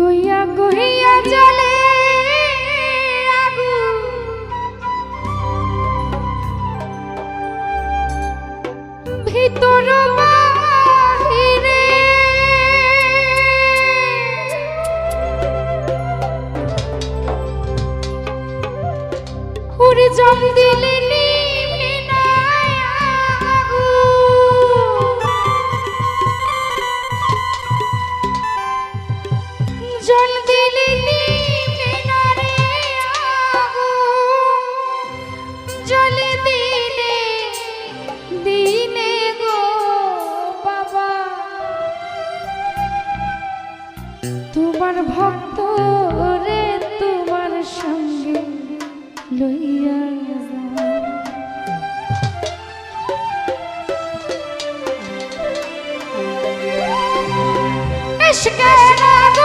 গুহিয়া গুহিয়া ভিতর জম দিলেন aşkına